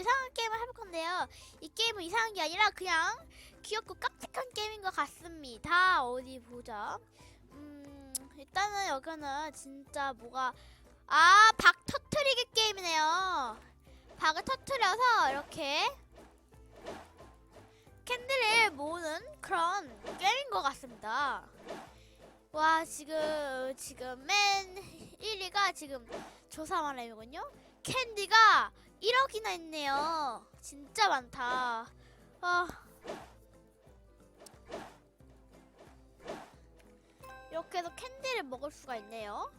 이상한 게임을 해볼 건데요. 이 게임은 이상한 게 아니라 그냥 귀엽고 깜찍한 게임인 것 같습니다. 어디 보자. 음, 일단은 여기는 진짜 뭐가 아, 박 터트리기 게임이네요. 박을 터트려서 이렇게 캔들을 모으는 그런 게임인 것 같습니다. 와 지금 지금 맨 1위가 지금 조사만람이군요. 캔디가 1억이나 있네요. 진짜 많다. 아. 이렇게 해서 캔디를 먹을 수가 있네요.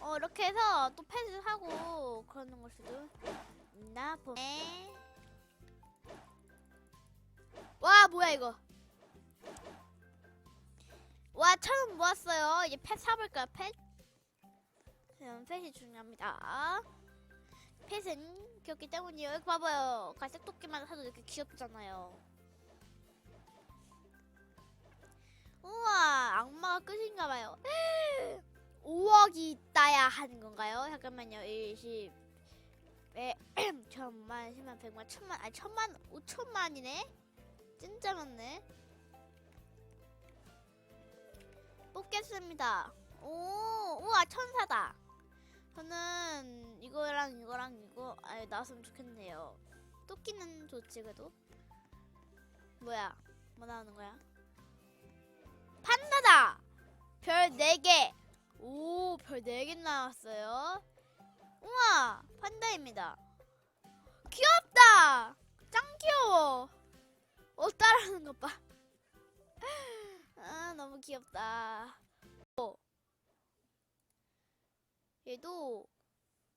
어 이렇게 해서 또 펫을 하고 그러는 걸 수도 있나 보네. 와 뭐야 이거? 와, 천원 모았어요. 이제 펫 사볼까요, 펫? 그럼 펫이 중요합니다. 펫은 귀엽기 때문이에요. 여기 봐봐요. 갈색 토끼만 사도 이렇게 귀엽잖아요. 우와, 악마가 끝인가 봐요. 5억이 있다야 하는 건가요? 잠깐만요. 1, 10, 100, 천만, 10만, 100만, 천만, 아니 천만, 5천만이네? 진짜 많네. 뽑겠습니다. 오, 우와 천사다. 저는 이거랑 이거랑 이거 아예 나왔으면 좋겠네요. 토끼는 좋지 그래도. 뭐야? 뭐 나오는 거야? 판다다. 별 4개. 오, 별 4개 나왔어요. 우와, 판다입니다. 귀엽다. 짱 귀여워. 어, 따라하는 것 봐. 아 너무 귀엽다. 어. 얘도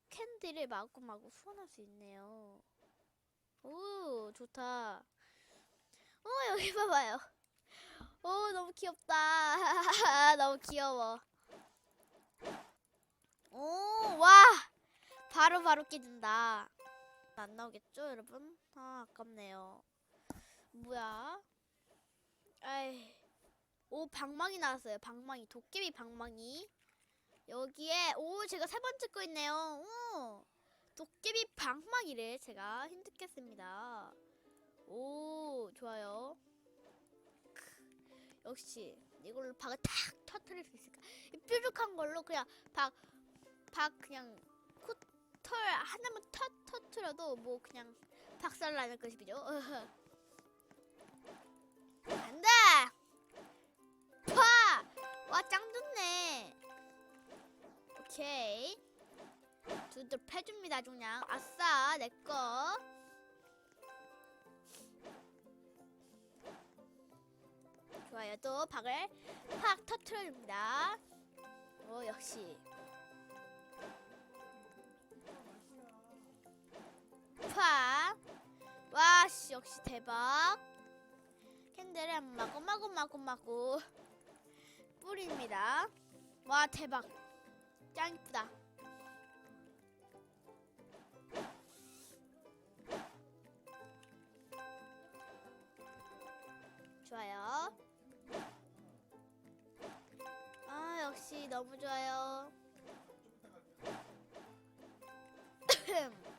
캔디를 마구마구 후원할 수 있네요. 오 좋다. 어 여기 봐봐요. 오 너무 귀엽다. 너무 귀여워. 오와 바로 바로 깨진다. 안 나오겠죠 여러분? 아 아깝네요. 뭐야? 아이. 오 방망이 나왔어요. 방망이 도깨비 방망이 여기에 오 제가 세 번째 거 있네요. 오 도깨비 방망이를 제가 획득했습니다. 오 좋아요. 크, 역시 이걸로 박을 탁 터트릴 수 있을까? 이 뾰족한 걸로 그냥 박 박 그냥 코털 하나만 터 터트려도 뭐 그냥 박살 나는 것이죠. 간다. 파! 와, 짱 좋네. 오케이. 두들 패줍니다, 그냥. 아싸, 내꺼. 좋아요. 또 박을 팍 터트려줍니다. 오, 역시. 파! 와, 씨, 역시 대박. 캔들을 마구마구마구마구 뿌립니다. 와 대박. 짱 이쁘다. 좋아요. 아 역시 너무 좋아요.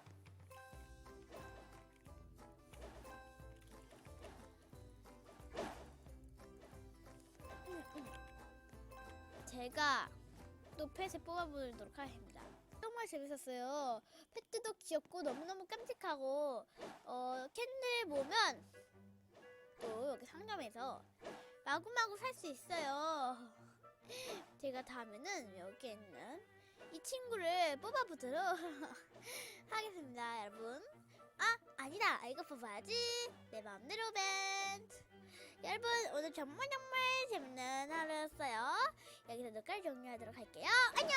제가 또 펫을 뽑아보도록 하겠습니다. 정말 재밌었어요. 펫도 귀엽고 너무너무 깜찍하고 어, 캔들 보면 또 여기 상점에서 마구마구 살 수 있어요. 제가 다음에는 여기 있는 이 친구를 뽑아보도록 하겠습니다, 여러분. 아, 아니다. 이거 뽑아야지. 내 마음대로 밴드. 여러분 오늘 정말 정말 재밌는 하루였어요. 여기서 녹화를 종료하도록 할게요. 안녕.